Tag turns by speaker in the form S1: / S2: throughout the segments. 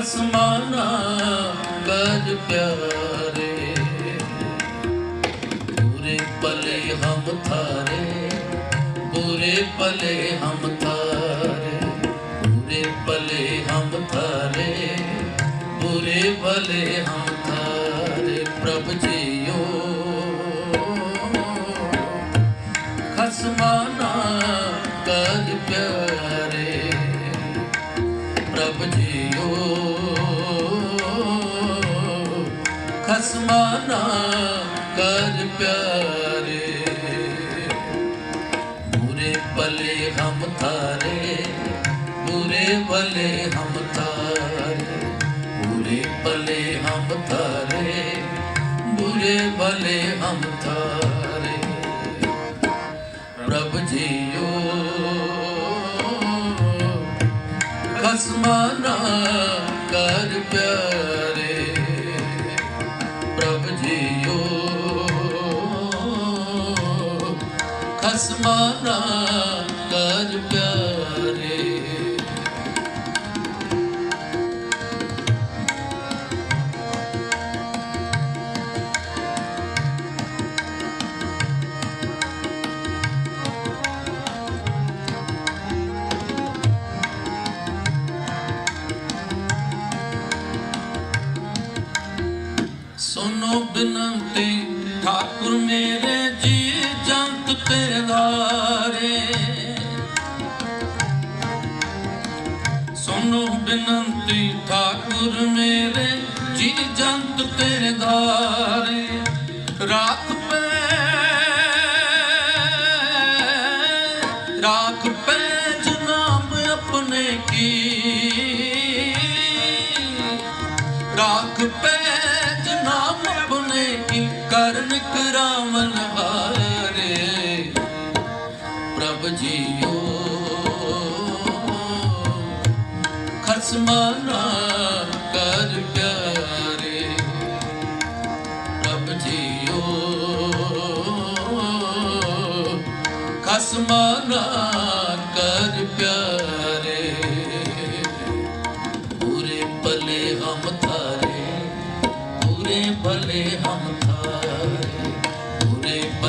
S1: ਖਸਮਾਨਾ ਕਰ ਪਿਆਰੇ। ਬੁਰੇ ਪਲੇ ਹਮ ਥਾਰੇ, ਬੁਰੇ ਪਲੇ ਹਮ ਥਾਰੇ, ਬੁਰੇ ਪਲੇ ਹਮ ਥਾਰੇ, ਬੁਰੇ ਭਲੇ ਹਮ ਥਾਰੇ, ਪ੍ਰਭ ਜੀਓ। ਖਸਮਾਨਾ ਕਰ ਪਿਆਰੇ। ਖਸਮਾਨਾ ਕਰ ਪਿਆਰੇ ਬੁਰੇ ਭਲੇ ਹਮ ਤਾਰੇ ਬੁਰੇ ਭਲੇ ਹਮ ਤਾਰੇ ਬੁਰੇ ਭਲੇ ਹਮ ਤਾਰੇ ਬੁਰੇ ਭਲੇ ਹਮ ਤਾਰੇ ਪ੍ਰਭ ਜੀਓ ਖਸਮਾਨਾ ਖਸਮਾਨਾ ਕਰ ਪਿਆਰੇ। ਸੁਨੋ ਬਿਨੰਤੀ ਠਾਕੁਰ ਮੇਰੇ ਜੀ ਜੰਤ ਤੇਰੇ ਧਾਰੇ ਸੁਨੋ ਬਿਨੰਤੀ, ਠਾਕੁਰ ਮੇਰੇ ਜੀ ਜੰਤ ਤੇਰੇ ਧਾਰੇ ਰਾਖ ਪੈ ਰਾਖ ਪੈ ਜਨਾਬ ਆਪਣੇ ਕੀ। ਰਾਖ ਪੈਜ ਕਰਨ ਕਰਾਵਨ ਹਾਰੇ ਪ੍ਰਭ ਜੀਓ। ਖਸਮਾਨਾ ਕਰ ਪਿਆਰੇ ਪ੍ਰਭ ਜੀਓ। ਖਸਮਾਨਾ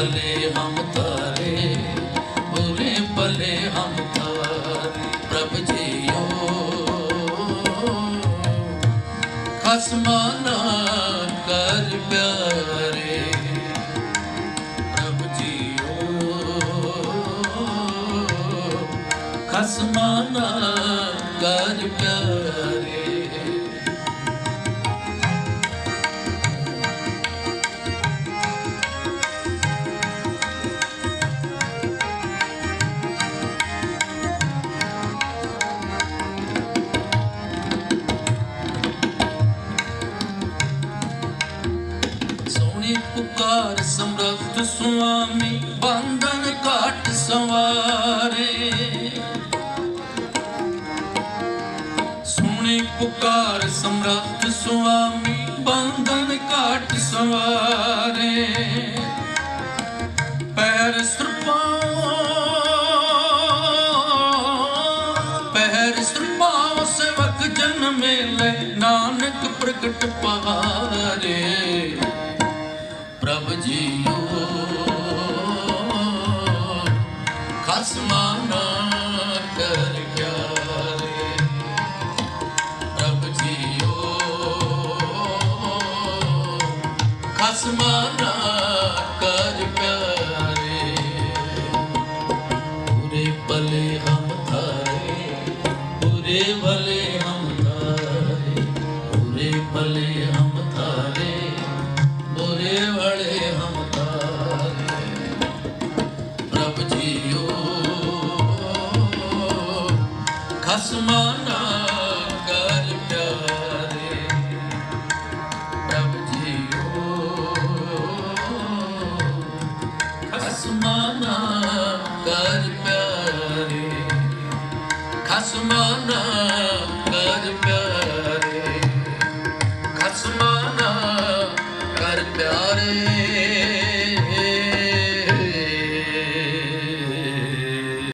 S1: ਪੂਰੇ ਭਲੇ ਹਮ ਥਾਰੇ ਪੂਰੇ ਭਲੇ ਹਮ ਥਾਰੇ ਪ੍ਰਭ ਜੀਓ ਖਸਮਾਨਾ ਕਰ ਪਿਆਰੇ ਪ੍ਰਭ ਜੀਓ ਖਸਮਾਨਾ ਕਰ ਪੁਕਾਰ ਸਮਰੱਥ ਸੁਆਮੀ, ਬੰਧਨ ਘਾਟ ਸਵਾਰੇ। ਸੋਹਣੀ ਪੁਕਾਰ ਸਮਰੱਥ ਸੁਆਮੀ, ਬੰਧਨ ਘਾਟ ਸਵਾਰੇ। ਪੈਰ ਸਰਪਾਉ ਪੈਰ ਸਰਪਾਉ ਸੇਵਕ ਜਨ ਮੇਲੇ, ਨਾਨਕ ਪ੍ਰਗਟ ਪਹਾਰੇ ਪ੍ਰਭ ਜੀਓ। ਖਸਮਾਨਾ ਕਰ ਪਿਆਰੇ ਪ੍ਰਭ ਜੀਓ। ਖਸਮਾਨਾ ਕਰ ਪਿਆਰੇ ਪੂਰੇ ਪਲੇ ਹਮ ਥਾਰੇ ਪੂਰੇ ਹਸਮਾਨਾ ਕਰ ਪਿਆਰੇ ਪ੍ਰਭ ਜੀਓ। ਹਸਮਾਨਾ ਪਿਆਰੇ ਹਸਮਾਨਾ ਕਰ ਪਿਆਰੇ ਹਸਮਾਨਾ ਕਰ ਪਿਆਰੇ।